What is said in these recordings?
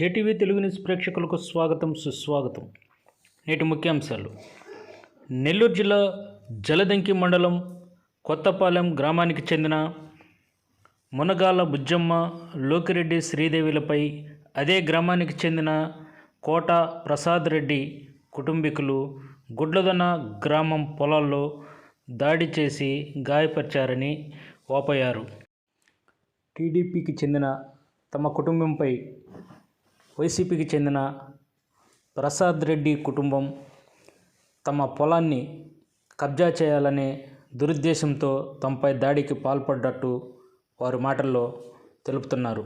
JTV Telugu news ప్రేక్షకులకు స్వాగతం సుస్వాగతం. నేటి ముఖ్యాంశాలు. నెల్లూరు జిల్లా జలదంకి మండలం కొత్తపాలెం గ్రామానికి చెందిన మునగాల బుజ్జమ్మ లోకిరెడ్డి శ్రీదేవిలపై అదే గ్రామానికి చెందిన కోట ప్రసాద్ రెడ్డి కుటుంబీకులు గుడ్లదన గ్రామం పొలాల్లో దాడి చేసి గాయపరిచారని వాపోయారు. టీడీపీకి చెందిన తమ కుటుంబంపై వైసీపీకి చెందిన ప్రసాద్ రెడ్డి కుటుంబం తమ పొలాన్ని కబ్జా చేయాలనే దురుద్దేశంతో తమపై దాడికి పాల్పడ్డట్టు వారి మాటల్లో తెలుపుతున్నారు.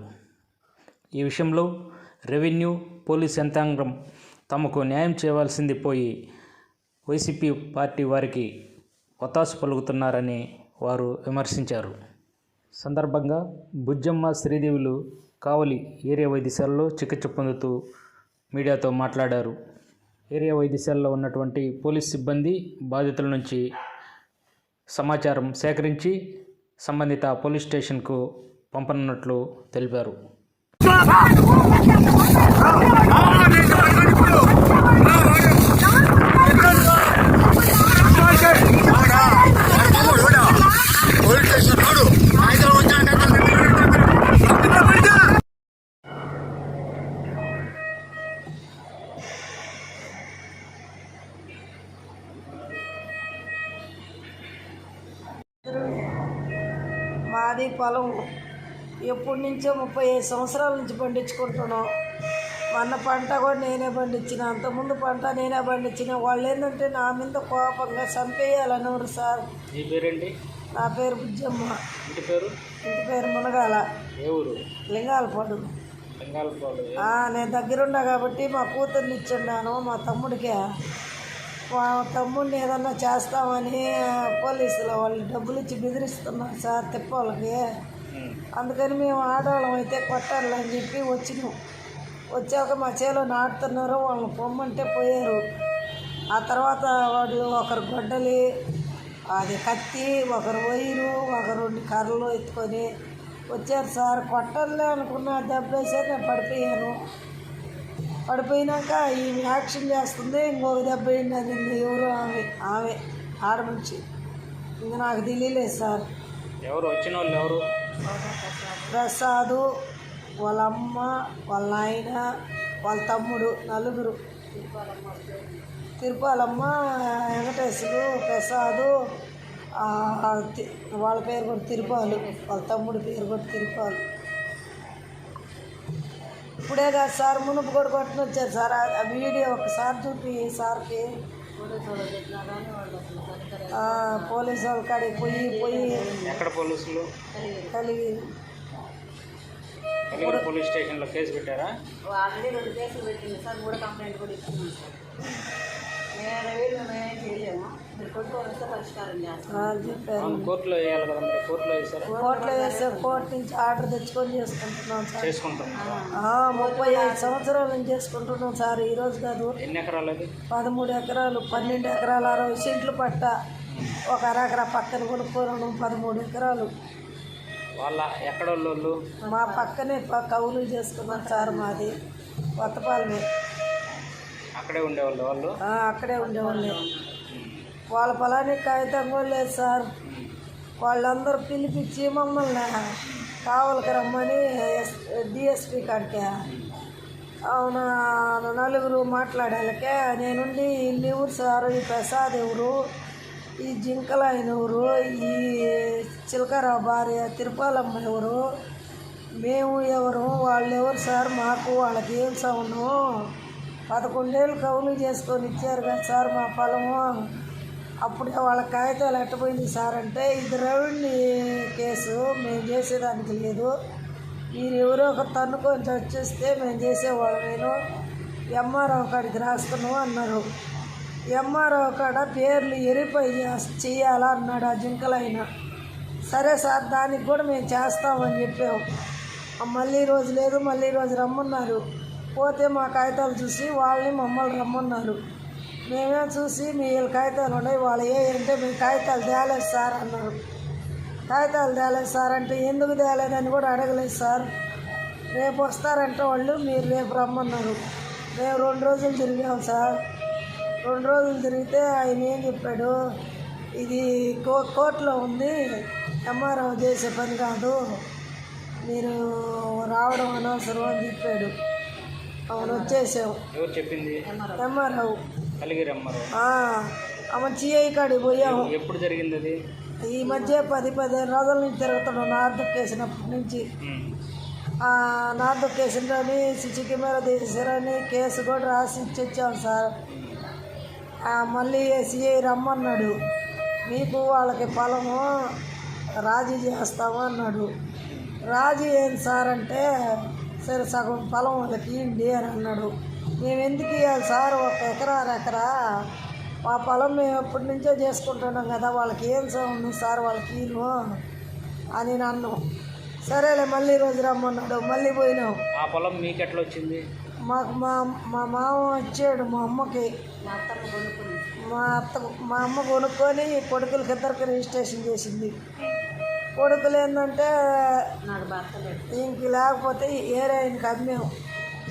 ఈ విషయంలో రెవెన్యూ పోలీస్ యంత్రాంగం తమకు న్యాయం చేయవలసింది పోయి వైసీపీ పార్టీ వారికి ఒతాసు పలుకుతున్నారని వారు విమర్శించారు. సందర్భంగా బుజ్జమ్మ శ్రీదేవులు కావలి ఏరియా వైద్యశాలలో చికిత్స పొందుతూ మీడియాతో మాట్లాడారు. ఏరియా వైద్యశాలలో ఉన్నటువంటి పోలీస్ సిబ్బంది బాధితుల నుంచి సమాచారం సేకరించి సంబంధిత పోలీస్ స్టేషన్కు పంపనున్నట్లు తెలిపారు. మాది పొలం ఎప్పటి నుంచో ముప్పై ఐదు సంవత్సరాల నుంచి పండించుకుంటున్నాం. మొన్న పంట కూడా నేనే పండించిన అంతకుముందు పంట నేనే పండించిన. వాళ్ళు ఏంటంటే నా మీద కోపంగా చంపేయాలన్నారు సార్. మీ పేరేంటి? నా పేరు బుజ్జమ్మ. ఇంటి పేరు? ఇంటి పేరు మునగాల. ఏ ఊరు? లింగాలపాడు. బెంగాల్పాడు ఆ, నేను దగ్గరుండా కాబట్టి మా కూతుర్ని ఇచ్చున్నాను మా తమ్ముడికే. మా తమ్ముడిని ఏదన్నా చేస్తామని పోలీసులు వాళ్ళు డబ్బులు ఇచ్చి బెదిరిస్తున్నారు సార్ తిప్పాలకి. అందుకని మేము ఆడవాళ్ళం అయితే కొట్టాలని చెప్పి వచ్చినాం. వచ్చాక మా చేలో నాటుతున్నారు వాళ్ళని పొమ్మంటే పోయారు. ఆ తర్వాత వాళ్ళు ఒకరు గొడ్డలి అది కత్తి ఒకరు వైరు ఒకరు రెండు కర్రలు ఎత్తుకొని వచ్చారు సార్. కొట్టాలి అనుకున్న దెబ్బ వేసారు నేను పడిపోయాను. పడిపోయినాక ఈమె యాక్షన్ చేస్తుంది. ఇంకొక దెబ్బ అది ఎవరు ఆమె ఆమె ఆడమనిషి ఇంకా నాకు తెలియలేదు సార్. ఎవరు? వచ్చిన వాళ్ళు ఎవరు? ప్రసాదు వాళ్ళ అమ్మ వాళ్ళ నాయన వాళ్ళ తమ్ముడు నలుగురు. తిరుపాలమ్మ వెంకటేశుడు ప్రసాదు వాళ్ళ పేరు కూడా తిరుపాలు. వాళ్ళ తమ్ముడు పేరు కూడా తిరుపాలు. ఇప్పుడే కాదు సార్ మునుపు కూడా కొట్టుని వచ్చారు సార్. ఆ- వీడియో ఒకసారి చూపి సార్కి. ఆ, పోలీసు వాళ్ళ కాడికి పోయి పోయి ఎక్కడ పోలీసులు? కలిగి కలిగిన పోలీస్ స్టేషన్లో కేసు పెట్టారా? వాళ్ళని రెండు కేసులు పెట్టింది సార్ కూడా కంప్లైంట్ కూడా ఇచ్చింది నేను వీళ్ళు మేమేం చేయలేము కోర్టులో వేయాలి కదా కోర్టులో వేసారా కోర్టులో కోర్టు నుంచి ఆర్డర్ తెచ్చుకొని చేసుకుంటున్నాం సార్. చేసుకుంటాం ఆ, ముప్పై ఐదు సంవత్సరాల నుంచి చేసుకుంటున్నాం సార్ ఈ రోజు కాదు. ఎన్ని ఎకరాలు అది? పదమూడు ఎకరాలు పన్నెండు ఎకరాలు అరవై సెంట్లు పట్ట. ఒక అరెకరా పక్కన కొనుక్కోవడం పదమూడు ఎకరాలు. వాళ్ళ ఎక్కడ వాళ్ళు మా పక్కనే ప- కౌలు చేసుకున్నాం సార్ మాది కొత్తపాలమే అక్కడే ఉండేవాళ్ళు వాళ్ళు? ఆ, అక్కడే ఉండేవాళ్ళు. వాళ్ళ పొలానికి కాగితం కూడా లేదు సార్. వాళ్ళందరూ పిలిపించి మమ్మల్ని కావలికి రమ్మని ఎస్ డిఎస్పి కాడికే. అవునా నలుగురు మాట్లాడాలకే నేనుండి ఇల్లు ఎవరు సార్ ఈ ప్రసాద్ ఎవరు ఈ జింకల ఆయన ఎవరు ఈ చిలకరావు భార్య తిరుపాలమ్మ ఎవరు మేము ఎవరు వాళ్ళు ఎవరు సార్ మాకు వాళ్ళకి ఏం సౌండు పదకొండేళ్ళు కౌలు చేసుకొని ఇచ్చారు కదా సార్ మా పొలము. అప్పుడే వాళ్ళ కాగితాలు ఎట్టపోయింది సార్ అంటే ఇది రౌండ్ కేసు మేము చేసేదానికి లేదు. మీరు ఎవరో ఒక తన్నుకొని వచ్చేస్తే మేము చేసేవాళ్ళమేను. ఎంఆర్ఓ కాడికి రాస్తున్నాం అన్నారు. ఎంఆర్ఓ కాడ పేర్లు ఎరిపై చేయాలా అన్నాడు ఆ జింకలైన సరే సార్ దానికి కూడా మేము చేస్తామని చెప్పాము మళ్ళీ రోజు లేదు మళ్ళీ రోజు రమ్మన్నారు. పోతే మా కాగితాలు చూసి వాళ్ళని మమ్మల్ని రమ్మన్నారు. మేమే చూసి మీ కాగితాలు ఉన్నాయి వాళ్ళు ఏ అంటే మేము కాగితాలు తేలేదు సార్ అన్నారు. కాగితాలు తేలేదు సార్ అంటే ఎందుకు తేలేదని కూడా అడగలేదు సార్. రేపు వస్తారంట వాళ్ళు మీరు రేపు రమ్మన్నారు. మేము రెండు రోజులు తిరిగాం సార్. రెండు రోజులు తిరిగితే ఆయన ఏం చెప్పాడు? ఇది కో కోర్టులో ఉంది ఎంఆర్ఓ చేసే పని కాదు మీరు రావడం అనవసరం అని చెప్పాడు. అవును వచ్చేసాం. ఎంఆర్ఓ. ఆమె చిఐ కాడికి పోయాము. ఎప్పుడు జరిగింది అది ఈ మధ్య పది పదిహేను రోజుల నుంచి తిరుగుతున్నాం నార్త్ కేసినప్పటి నుంచి. నార్త్ కేసిందని సిసి కెమెరా తీసారని కేసు కూడా రాసి ఇచ్చొచ్చాం సార్. మళ్ళీ సిఐ రమ్మన్నాడు. మీకు వాళ్ళకి పొలము రాజీ చేస్తాము అన్నాడు. రాజీ ఏంటి సార్ అంటే సరే సగం పొలం వాళ్ళకి ఇవ్వండి అని అన్నాడు. మేము ఎందుకు ఇవ్వాలి సార్? ఒక ఎకరా అర ఎకరా? మా పొలం మేము ఎప్పటి నుంచో చేసుకుంటున్నాం కదా వాళ్ళకి ఏం ఉంది సార్ వాళ్ళకి ఇవ్వను అని నన్ను. సరేలే మళ్ళీ రోజు రమ్మన్నాడు. మళ్ళీ పోయినాం. ఆ పొలం మీకు ఎట్లా వచ్చింది? మాకు మా మా మామ వచ్చాడు మా అమ్మకి. మా అత్త మా అమ్మ కొనుక్కొని కొడుకులకి ఇద్దరికి రిజిస్ట్రేషన్ చేసింది. కొడుకులు ఏంటంటే ఇంక లేకపోతే ఏరే ఆయనకి అమ్మాం.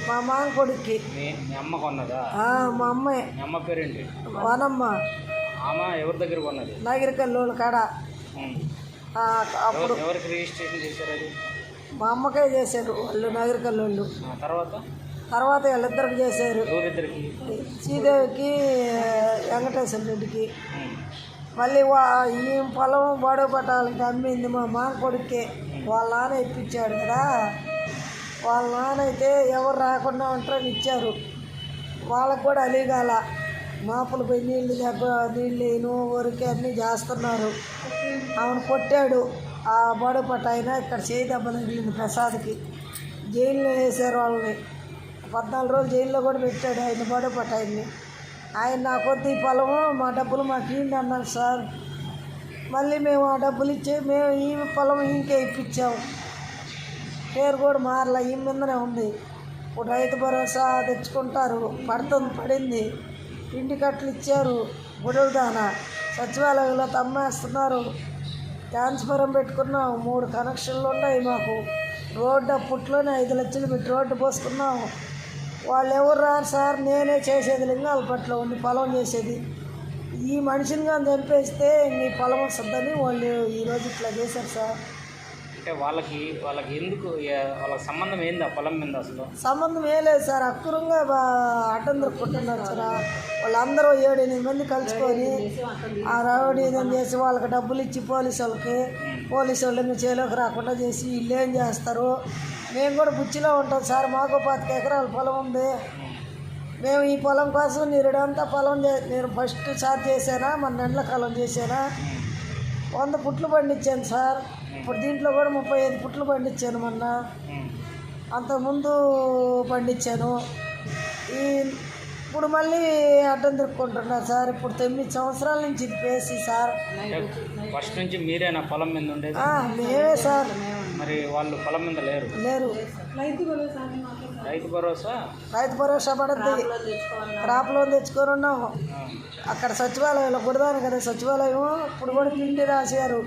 మా మామ కొడుక్కి. మీ అమ్మ కొన్నదా? మా అమ్మాయి మీ అమ్మ పేరేంటి? వనమ్మ. ఆమె ఎవరి దగ్గర కొన్నది? నాగిరికల్లోళ్ళ కాడ. అప్పుడు ఎవరు- ఎవరికి రిజిస్ట్రేషన్ చేశారు అది? మా అమ్మకే చేశారు వాళ్ళు నాగిరికల్లోళ్ళు తర్వాత? తర్వాత వీళ్ళిద్దరికి చేశారు. శ్రీదేవికి వెంకటేశ్వర రెడ్డికి. మళ్ళీ వా ఈ పొలం బడుగు పట్టాలకి అమ్మింది మా మా కొడుకే వాళ్ళ నాన్న ఇప్పించాడు కదా. వాళ్ళ నాన్న అయితే ఎవరు రాకుండా ఉంటారని ఇచ్చారు. వాళ్ళకు కూడా అలిగాల. మాపులు పోయి నీళ్ళు దెబ్బ నీళ్ళు లేను ఊరికి అన్నీ చేస్తున్నారు. ఆమెను కొట్టాడు. ఆ బడుగు ఆయన ఇక్కడ చేయి దెబ్బ తగిలింది ప్రసాద్కి. జైల్లో వేసారు వాళ్ళని. పద్నాలుగు రోజులు జైల్లో కూడా పెట్టాడు ఆయన బడుగు ఆయన్ని. ఆయన నా కొద్ది పొలము మా డబ్బులు మాకు ఇవ్వండి అన్నారు సార్. మళ్ళీ మేము ఆ డబ్బులు ఇచ్చే మేము ఈ పొలం ఇంకే ఇప్పించాము పేరు కూడా మారల ఈ మీదనే ఉంది. ఇప్పుడు రైతు భరోసా తెచ్చుకుంటారు. పడుతుంది పడింది. ఇంటి కట్టలు ఇచ్చారు. గుడుల సచివాలయంలో తమ్మేస్తున్నారు. ట్రాన్స్ఫారం పెట్టుకున్నాం. మూడు కనెక్షన్లు ఉన్నాయి మాకు. రోడ్డు అప్పట్లోనే ఐదు లక్షలు పెట్టి రోడ్డు పోసుకున్నాం. వాళ్ళు ఎవరు రారు సార్? నేనే చేసేది లింగాలపట్లో ఉండి పొలం చేసేది. ఈ మనిషిని కానీ చంపేస్తే నీ పొలం వస్తుందని వాళ్ళు ఈరోజు ఇట్లా చేశారు సార్. అంటే వాళ్ళకి వాళ్ళకి ఎందుకు వాళ్ళకి సంబంధం ఏంది ఆ పొలం మీద అసలు? సంబంధం ఏం లేదు సార్. అక్కురంగా బా- అడ్డం సార్. వాళ్ళందరూ ఏడు ఎనిమిది మంది కలుసుకొని ఆ రౌడీదం చేసి వాళ్ళకి డబ్బులు ఇచ్చి పోలీసు వాళ్ళకి పోలీసు వాళ్ళని చేలోకి రాకుండా చేసి వీళ్ళు ఏం చేస్తారు? మేము కూడా బుచ్చిలో ఉంటాం సార్. మాకు పాతిక ఎకరాల పొలం ఉంది. మేము ఈ పొలం కోసం నీరుడంతా పొలం నేను ఫస్ట్ సార్ చేశానా మన ఎండ్లకాలం చేశానా. వంద పుట్లు పండించాను సార్. ఇప్పుడు దీంట్లో కూడా ముప్పై ఐదు పుట్లు పండించాను మొన్న. అంతకుముందు పండించాను. ఈ ఇప్పుడు మళ్ళీ అడ్డం తిరుక్కుంటున్నారు సార్. ఇప్పుడు తొమ్మిది సంవత్సరాల నుంచి ఇది పేసి సార్. ఫస్ట్ నుంచి మీరే నా పొలం మీద ఉండేది? ఆ, మేమే సార్. మరి వాళ్ళు పొలం మీద లేరు? లేరు. రైతు భరోసా రైతు భరోసా? పడద్ది. క్రాప్ లోన్ తెచ్చుకొని ఉన్నాము. అక్కడ సచివాలయంలో కుడదాను కదా సచివాలయం ఇప్పుడు కూడా పిండి రాశారు.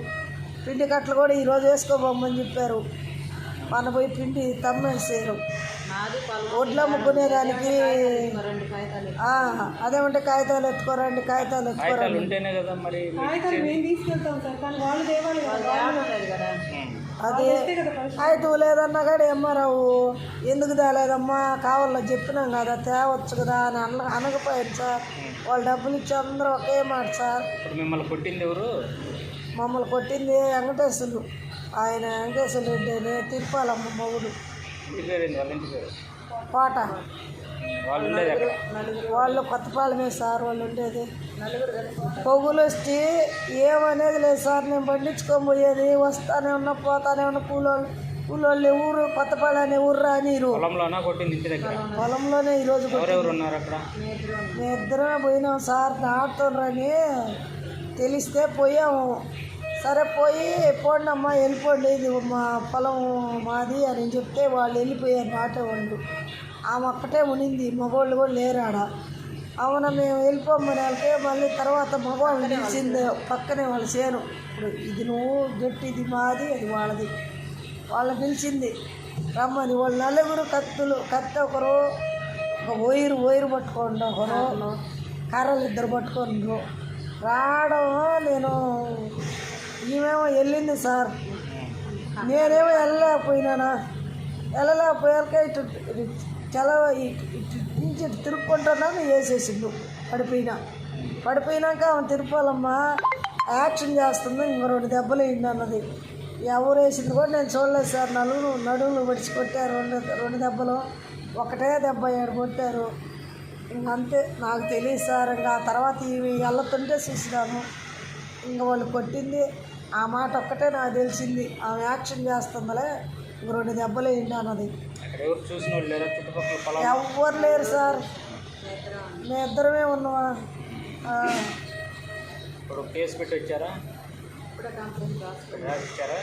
పిండి కట్టలు కూడా ఈరోజు వేసుకోబోమని చెప్పారు. మన పోయి పిండి తమ్మేసారు ఒడ్లు అమ్ముకునేదానికి ఆ, అదేమంటే కాగితాలు ఎత్తుకోరండి కాగితాలు ఎత్తుకోరండి. అది అయితే లేదన్నా కూడా ఎమ్మారావు ఎందుకు తేలేదమ్మా? కావాలో చెప్పినాం కదా తేవచ్చు కదా అని అన్న అనకపోయారు సార్. వాళ్ళు డబ్బులు ఇచ్చి అందరూ ఒకే మాట సార్. ఇప్పుడు మిమ్మల్ని కొట్టింది ఎవరు? మమ్మల్ని కొట్టింది వెంకటేశ్వరులు ఆయన వెంకటేశ్వర రెడ్డి అని తిరుపాలమ్మ మొగుడు. ఏంది? వాళ్ళ కోట. కొత్తపాలమే సార్ వాళ్ళు ఉండేది. పొగులు వచ్చి ఏమనేది లేదు సార్ నేను పండించుకొని పోయేది వస్తానే ఉన్నా పోతానే ఉన్నా కూలోళ్ళు. కూలోళ్ళు ఊరు కొత్తపాలెం అనే ఊరు రానిరు పొలంలోనా? కొట్టింది ఇంటి దగ్గర. పొలంలోనే ఈరోజు ఎవరెవరు ఉన్నారు అక్కడ? మేము ఇద్దరమే పోయినాం సార్ నాటుతుండ్రని తెలిస్తే పోయాము. సరే పోయి పోండి అమ్మా వెళ్ళిపోండి. ఇది మా పొలం మాది అని చెప్తే వాళ్ళు వెళ్ళిపోయారు నాటేవాళ్ళు ఆమె ఒక్కటే ఉనింది మగవాళ్ళు కూడా లేరు ఆడ. అవునా మేము వెళ్ళిపోమని వాళ్ళకి మళ్ళీ తర్వాత మగవాళ్ళు నిలిచింది పక్కనే వాళ్ళ ఇప్పుడు ఇది నువ్వు గట్టి ఇది మాది అది వాళ్ళది. వాళ్ళని పిలిచింది రమ్మని వాళ్ళు నలుగురు కత్తులు కత్తి ఒకరు ఒక వైరు వైరు పట్టుకోండి ఒకరు కర్రలు ఇద్దరు పట్టుకోండు రావడం నేను ఈమెమో వెళ్ళింది సార్. నేనేమో వెళ్ళలేకపోయినానా? వెళ్ళలేకపోయాక ఇటు చలవ నుంచి తిరుక్కుంటున్నాను వేసేసిండు. పడిపోయినా. పడిపోయినాక ఆమె తిరుపాలమ్మా యాక్షన్ చేస్తుంది ఇంకో రెండు దెబ్బలు వేయండి అన్నది ఎవరు వేసింది కూడా నేను చూడలేదు సార్. నలుగురు నడువులు పడిచి కొట్టారు. రెండు రెండు దెబ్బలు. ఒకటే దెబ్బ ఏడు కొట్టారు. ఇంక అంతే. నాకు తెలియదు సార్. ఇంకా తర్వాత ఇవి వెళ్ళతుంటే చూసినాను ఇంక వాళ్ళు కొట్టింది. ఆ మాట ఒక్కటే నాకు తెలిసింది. ఆమె యాక్షన్ చేస్తుందలే. ఇంక రెండు దెబ్బలు వేయండి అన్నది ఎవరు లేరా? సార్. మేము ఇద్దరమే ఉన్నామా ఇప్పుడు కేసు పెట్టి వచ్చారా? ఇచ్చారా?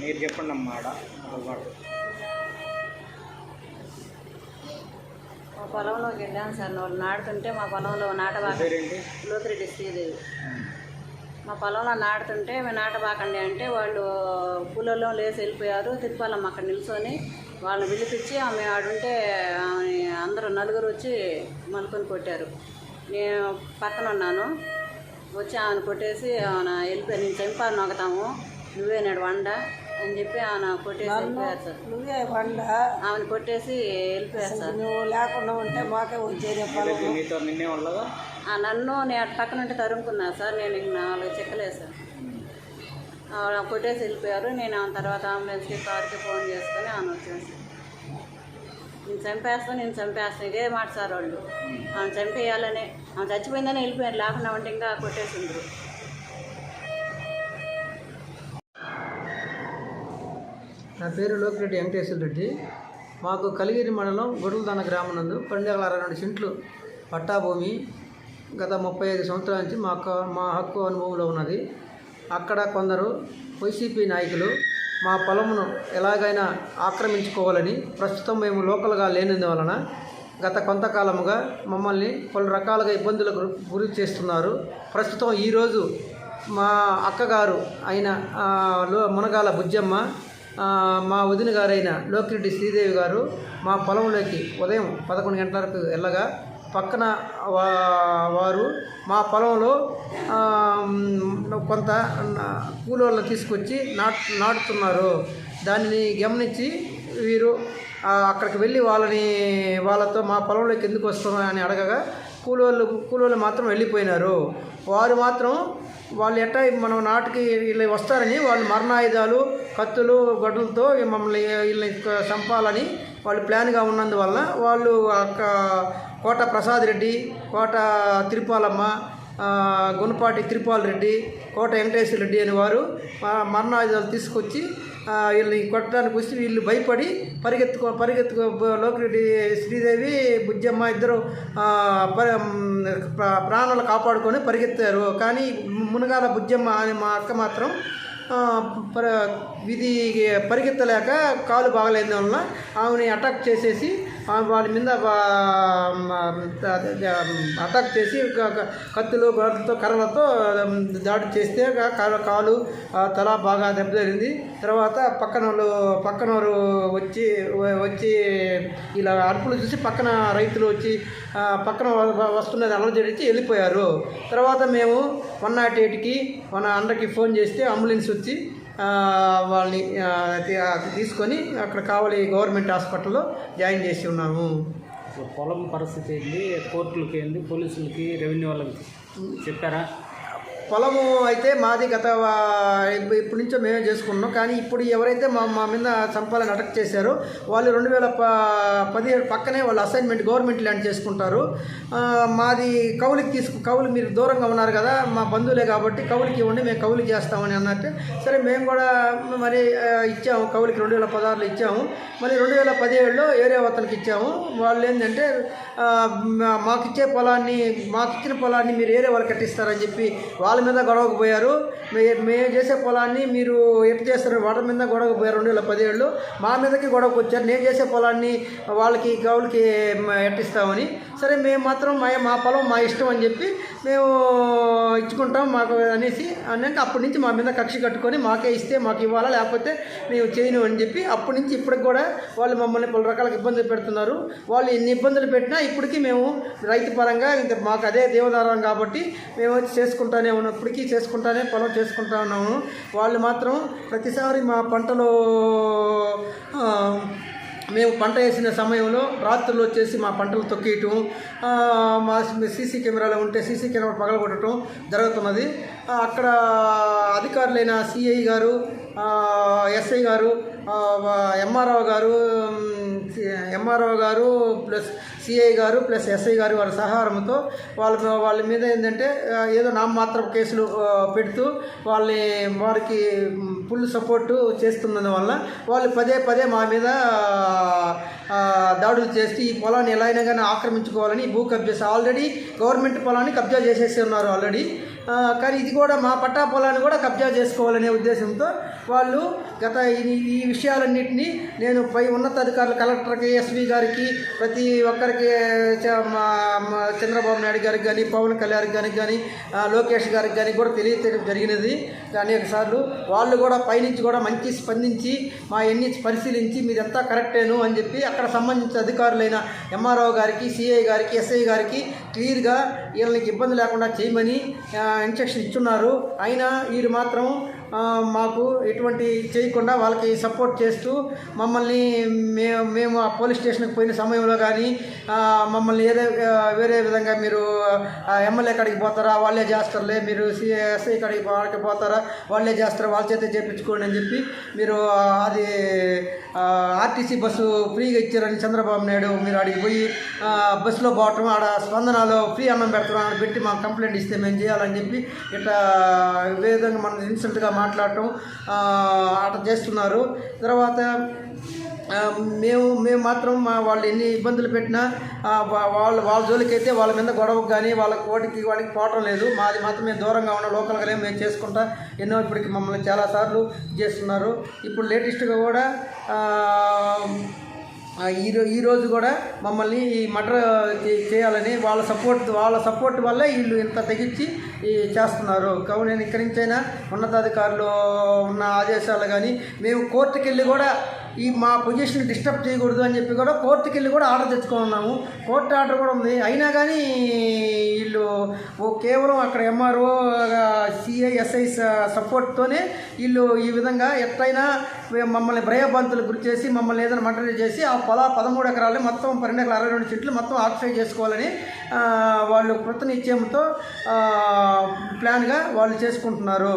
మీరు చెప్పండి అమ్మా ఆడ మాట. మా పొలంలోకి వెళ్ళాను సార్ వాళ్ళు నాటుతుంటే మా పొలంలో నాటబాక పేరేంటి? లోకిరెడ్డి శ్రీదేవి. మా పొలంలో నాటుతుంటే మేము నాటబాకండి అంటే వాళ్ళు పూలలో లేసి వెళ్ళిపోయారు. తిరుపాలమ్మ అక్కడ నిల్చొని వాళ్ళని పిలిపించి ఆమె ఆడుంటే ఆమె అందరూ నలుగురు వచ్చి మలుకొని కొట్టారు. నేను పక్కన ఉన్నాను. వచ్చి ఆమెను కొట్టేసి ఆమె వెళ్ళిపోయి నేను చంపాను నొకతాము నువ్వే నాడు వండ అని చెప్పి ఆమె కొట్టేసి వెళ్ళిపోయారు సార్. నువ్వే బండ ఆమెను కొట్టేసి వెళ్ళిపోయారు సార్. నువ్వు లేకుండా ఉంటే మాకే వచ్చేది నిన్నే ఉండగా ఆ నన్ను నేను పక్కన ఉంటే తరుముకున్నా సార్. నేను ఇంక నాలుగు చెక్కలేదు సార్. కొట్టేసి వెళ్ళిపోయారు. నేను ఆ తర్వాత అంబులెన్స్కి కార్కి ఫోన్ చేసుకొని ఆమె వచ్చాను నేను చంపేస్తాను నేను చంపేస్తాను ఇదే మాట సార్ వాళ్ళు. ఆమె చంపేయాలని ఆమె చచ్చిపోయిందని వెళ్ళిపోయారు. లేకుండా ఉంటే ఇంకా కొట్టేసిండ్రు నా పేరు లోకిరెడ్డి వెంకటేశ్వర రెడ్డి. మాకు కలిగిరి మండలం గొడవలదాన గ్రామం నందు పన్నెండు వందల అరవై రెండు సెంట్లు పట్టాభూమి గత ముప్పై ఐదు సంవత్సరాల నుంచి మా మా హక్కు అనుభవంలో ఉన్నది. అక్కడ కొందరు వైసీపీ నాయకులు మా పొలమును ఎలాగైనా ఆక్రమించుకోవాలని ప్రస్తుతం మేము లోకల్గా లేనందువలన గత కొంతకాలముగా మమ్మల్ని పలు రకాలుగా ఇబ్బందులకు గురి చేస్తున్నారు. ప్రస్తుతం ఈరోజు మా అక్కగారు అయిన లో మునగాల బుజ్జమ్మ మా వదిన గారైన లోకిరెడ్డి శ్రీదేవి గారు మా పొలంలోకి ఉదయం పదకొండు గంటలకు వెళ్ళగా పక్కన వా- వారు మా పొలంలో కొంత కూలోళ్ళని తీసుకొచ్చి నాటు నాటుతున్నారు. దానిని గమనించి వీరు అక్కడికి వెళ్ళి వాళ్ళని వాళ్ళతో మా పొలంలోకి ఎందుకు వస్తున్నారని అని అడగగా కూలోళ్ళు కూలోళ్ళు మాత్రం వెళ్ళిపోయినారు. వారు మాత్రం వాళ్ళు ఎట్టా మనం నాటికి వీళ్ళు వస్తారని వాళ్ళు మరణాయుధాలు కత్తులు గడ్డలతో మమ్మల్ని వీళ్ళని చంపాలని వాళ్ళు ప్లాన్గా ఉన్నందువల్ల వాళ్ళు కోట ప్రసాద్ రెడ్డి కోట తిరుపాలమ్మ గుణపాటి తిరుపాల్ రెడ్డి కోట వెంకటేశ్వర రెడ్డి అనే వారు మరణాయుధాలు తీసుకొచ్చి వీళ్ళని కొట్టడానికి వచ్చి వీళ్ళు భయపడి పరిగెత్తుకో పరిగెత్తుకో లోకిరెడ్డి శ్రీదేవి బుజ్జమ్మ ఇద్దరు ప్రాణాలు కాపాడుకొని పరిగెత్తారు. కానీ మునగాల బుజ్జమ్మ అనే మా అక్క మాత్రం ఆ, విధి పరిగెత్తలేక కాలు బాగలేని వలన ఆమెని అటాక్ చేసేసి వాడి మీద అటాక్ చేసి కత్తులు గొడ్డలతో కర్రలతో దాడి చేస్తే కాలు తల బాగా దెబ్బతింది తర్వాత పక్కన వాళ్ళు పక్కన వారు వచ్చి వచ్చి ఇలా అరుపులు చూసి పక్కన రైతులు వచ్చి పక్కన వస్తున్నది అలజడిచి వెళ్ళిపోయారు. తర్వాత మేము వన్ నాట్ ఎయిట్కి మన అండర్కి ఫోన్ చేస్తే అంబులెన్స్ వచ్చి వాళ్ళని తీసుకొని అక్కడ కావాలి గవర్నమెంట్ హాస్పిటల్లో జాయిన్ చేసి ఉన్నాము. పొలం పరిస్థితి ఏంది? కోర్టులకి ఏంది? పోలీసులకి రెవెన్యూ వాళ్ళకి చెప్పారా? పొలము అయితే మాది గత ఇప్పటి నుంచో మేమే చేసుకున్నాం కానీ ఇప్పుడు ఎవరైతే మా మా మీద చంపాలని అటక్ చేశారో వాళ్ళు రెండు వేల ప పదిహేడు పక్కనే వాళ్ళు అసైన్మెంట్ గవర్నమెంట్ ల్యాండ్ చేసుకుంటారు. మాది కౌలుకి తీసుకు కౌలు మీరు దూరంగా ఉన్నారు కదా మా బంధువులే కాబట్టి కౌలుకి ఇవ్వండి మేము కౌలుకి చేస్తామని అన్నట్టు. సరే మేము కూడా మరి ఇచ్చాము కౌలుకి రెండు వేల పదహారులో ఇచ్చాము. మళ్ళీ రెండు వేల పదిహేడులో ఏరియా అతనికి ఇచ్చాము. వాళ్ళు ఏంటంటే మాకిచ్చే పొలాన్ని మాకిచ్చిన పొలాన్ని మీరు ఏరే వాళ్ళు కట్టిస్తారని చెప్పి వాళ్ళ వాళ్ళ మీద గొడవకు పోయారు. మేము చేసే పొలాన్ని మీరు ఎట్టు చేస్తారు? వాటర్ మీద గొడవకు పోయారు రెండు వేల పదిహేడులో. మా మీదకి గొడవకు వచ్చారు. నేను చేసే పొలాన్ని వాళ్ళకి గౌలకి ఎట్టిస్తామని సరే మేము మాత్రం మా మా పొలం మా ఇష్టం అని చెప్పి మేము ఇచ్చుకుంటాం మాకు అనేసి అంటే అప్పటి నుంచి మా మీద కక్ష కట్టుకొని మాకే ఇస్తే మాకు ఇవ్వాలా? లేకపోతే మేము చేయను అని చెప్పి అప్పటి నుంచి ఇప్పటికి కూడా వాళ్ళు మమ్మల్ని పలు రకాల ఇబ్బందులు పెడుతున్నారు. వాళ్ళు ఎన్ని ఇబ్బందులు పెట్టినా ఇప్పటికీ మేము రైతు పరంగా ఇంకా మాకు అదే దేవదారం కాబట్టి మేము వచ్చి చేసుకుంటానే ఉన్నాం. ఇప్పటికీ చేసుకుంటానే పొలం చేసుకుంటా ఉన్నాము. వాళ్ళు మాత్రం ప్రతిసారి మా పంటలో మేము పంట వేసిన సమయంలో రాత్రులు వచ్చేసి మా పంటలు తొక్కేయటం మా సీసీ కెమెరాలు ఉంటే సీసీ కెమెరా పగలగొట్టడం జరుగుతున్నది. అక్కడ అధికారులైన సిఐ గారు ఎస్ఐ గారు ఎంఆర్ఓ గారు ఎంఆర్ఓ గారు ప్లస్ సిఐ గారు ప్లస్ ఎస్ఐ గారు వారి సహకారంతో వాళ్ళ వాళ్ళ మీద ఏంటంటే ఏదో నామమాత్ర కేసులు పెడుతూ వాళ్ళని వారికి ఫుల్ సపోర్టు చేస్తున్నందు వల్ల వాళ్ళు పదే పదే మా మీద దాడులు చేసి ఈ పొలాన్ని ఎలా అయినా కానీ ఆక్రమించుకోవాలని భూ కబ్జా ఆల్రెడీ గవర్నమెంట్ పొలాన్ని కబ్జా చేసేసి ఉన్నారు ఆల్రెడీ. కానీ ఇది కూడా మా పట్టా పొలాన్ని కూడా కబ్జా చేసుకోవాలనే ఉద్దేశంతో వాళ్ళు గత ఈ ఈ విషయాలన్నింటినీ నేను పై ఉన్నతాధికారులు కలెక్టర్కి ఎస్పీ గారికి ప్రతి ఒక్కరికి చ- మా చంద్రబాబు నాయుడు గారికి కానీ పవన్ కళ్యాణ్ గారికి కానీ లోకేష్ గారికి కానీ కూడా తెలియచేయడం జరిగినది. అనేక సార్లు వాళ్ళు కూడా పైనుంచి కూడా మంచి స్పందించి మా ఎన్ని పరిశీలించి మీదంతా కరెక్టేను అని చెప్పి అక్కడ సంబంధించిన అధికారులైన ఎంఆర్ఓ గారికి సిఐ గారికి ఎస్ఐ గారికి క్లియర్గా వీళ్ళకి ఇబ్బంది లేకుండా చేయమని ఇన్స్ట్రక్షన్ ఇచ్చున్నారు. అయినా వీళ్ళు మాత్రం మాకు ఎటువంటి చేయకుండా వాళ్ళకి సపోర్ట్ చేస్తూ మమ్మల్ని మేము మేము ఆ పోలీస్ స్టేషన్కి పోయిన సమయంలో కానీ మమ్మల్ని ఏదో వేరే విధంగా మీరు ఎమ్మెల్యే కాడికి పోతారా? వాళ్ళే చేస్తారులే. మీరు సిఎస్ఐ కాడికి వాళ్ళకి పోతారా? వాళ్ళే చేస్తారు? వాళ్ళ చేతే చేయించుకోండి అని చెప్పి మీరు అది ఆర్టీసీ బస్సు ఫ్రీగా ఇచ్చారని చంద్రబాబు నాయుడు మీరు అడిగి పోయి బస్సులో పోవటం ఆడ స్పందనలో ఫ్రీ అన్నం పెడుతున్నాం అని పెట్టి మాకు కంప్లైంట్ ఇస్తే మేము చేయాలని చెప్పి ఇట్లా విధంగా మన ఇన్సల్ట్గా మాట్లాడటం ఆట చేస్తున్నారు. తర్వాత మేము మేము మాత్రం మా వాళ్ళు ఎన్ని ఇబ్బందులు పెట్టినా ఆ, వాళ్ళ వాళ్ళ జోలికైతే వాళ్ళ మీద గొడవకు కానీ వాళ్ళ కోటికి వాళ్ళకి పోవటం లేదు. మాది మాత్రం మేము దూరంగా ఉన్న లోకల్గానే మేము చేసుకుంటా ఎన్నో ఇప్పటికి మమ్మల్ని చాలాసార్లు చేస్తున్నారు. ఇప్పుడు లేటెస్ట్గా కూడా ఈరో ఈరోజు ఈ కూడా మమ్మల్ని ఈ మటర్ చేయాలని వాళ్ళ సపోర్ట్ వాళ్ళ సపోర్ట్ వల్ల వీళ్ళు ఇంత తెగించి ఈ చేస్తున్నారు. కావున నేను ఇక్కడి నుంచైనా ఉన్నతాధికారులు ఉన్న ఆదేశాలు కానీ మేము కోర్టుకెళ్ళి కూడా ఈ మా పొజిషన్ డిస్టర్బ్ చేయకూడదు అని చెప్పి కూడా కోర్టుకి వెళ్ళి కూడా ఆర్డర్ తెచ్చుకున్నాము కోర్టు ఆర్డర్ కూడా ఉంది. అయినా కానీ వీళ్ళు ఓ కేవలం అక్కడ ఎంఆర్ఓ సిఐఎస్ఐ సపోర్ట్తోనే వీళ్ళు ఈ విధంగా ఎట్లయినా మమ్మల్ని భయబంతులకు గురి చేసి మమ్మల్ని ఏదైనా మంటలు చేసి ఆ పొలా పదమూడు ఎకరాలు మొత్తం పన్నెండు ఎకరాల అరవై రెండు చెట్లు మొత్తం ఆక్సిఫై చేసుకోవాలని వాళ్ళు కృత నిశ్చయంతో ప్లాన్గా వాళ్ళు చేసుకుంటున్నారు.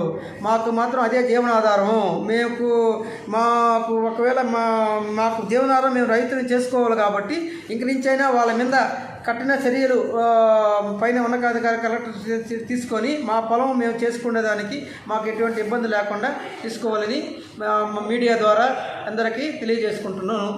మాకు మాత్రం అదే జీవనాధారం. మేము మాకు ఒకవేళ మా మాకు జీవనారం మేము రైతులు చేసుకోవాలి కాబట్టి ఇంక నుంచైనా వాళ్ళ మీద కఠిన చర్యలు పైన ఉన్నతాధికారి కలెక్టర్ తీసుకొని మా పొలం మేము చేసుకునేదానికి మాకు ఎటువంటి ఇబ్బంది లేకుండా తీసుకోవాలని మీడియా ద్వారా అందరికీ తెలియజేసుకుంటున్నాను.